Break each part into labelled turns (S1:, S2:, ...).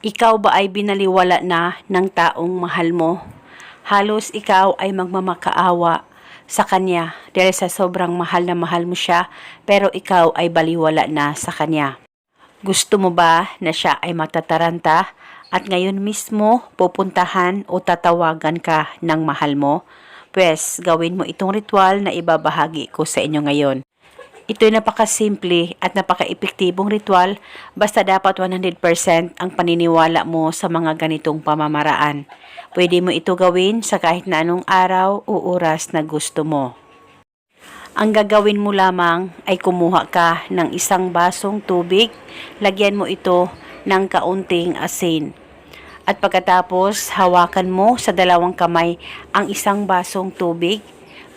S1: Ikaw ba ay binaliwala na ng taong mahal mo? Halos ikaw ay magmamakaawa sa kanya dahil sa sobrang mahal na mahal mo siya pero ikaw ay baliwala na sa kanya. Gusto mo ba na siya ay matataranta at ngayon mismo pupuntahan o tatawagan ka ng mahal mo? Pwes, gawin mo itong ritual na ibabahagi ko sa inyo ngayon. Ito ay napakasimple at napaka-epektibong ritual basta dapat 100% ang paniniwala mo sa mga ganitong pamamaraan. Pwede mo ito gawin sa kahit na anong araw o oras na gusto mo. Ang gagawin mo lamang ay kumuha ka ng isang basong tubig, lagyan mo ito ng kaunting asin. At pagkatapos, hawakan mo sa dalawang kamay ang isang basong tubig,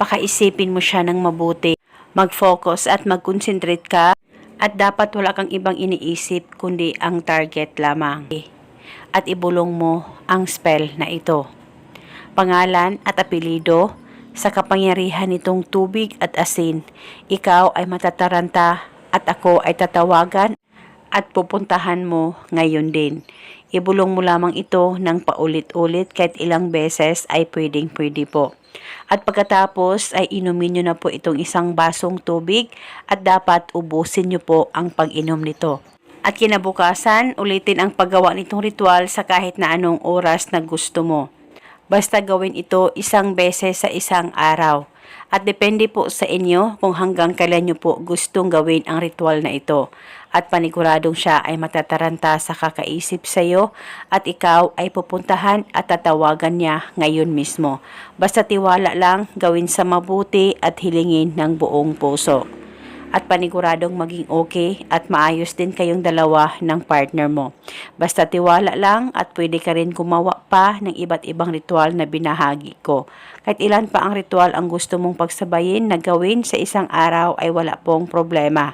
S1: pakaisipin mo siya ng mabuti mag-focus at mag-concentrate ka at dapat wala kang ibang iniisip kundi ang target lamang. At ibulong mo ang spell na ito. Pangalan at apelido sa kapangyarihan nitong tubig at asin, ikaw ay matataranta at ako ay tatawagan at pupuntahan mo ngayon din. Ibulong mo lamang ito ng paulit-ulit kahit ilang beses ay pwedeng pwede po. At pagkatapos ay inumin nyo na po itong isang basong tubig at dapat ubusin nyo po ang pag-inom nito. At kinabukasan, ulitin ang paggawa nitong ritual sa kahit na anong oras na gusto mo. Basta gawin ito isang beses sa isang araw. At depende po sa inyo kung hanggang kailan nyo po gustong gawin ang ritual na ito. At paniguradong siya ay matataranta sa kakaisip sa iyo at ikaw ay pupuntahan at tatawagan niya ngayon mismo. Basta tiwala lang, gawin sa mabuti at hilingin ng buong puso at paniguradong maging okay at maayos din kayong dalawa ng partner mo. Basta tiwala lang at pwede ka rin gumawa pa ng iba't ibang ritual na binahagi ko. Kahit ilan pa ang ritual ang gusto mong pagsabayin na gawin sa isang araw ay wala pong problema.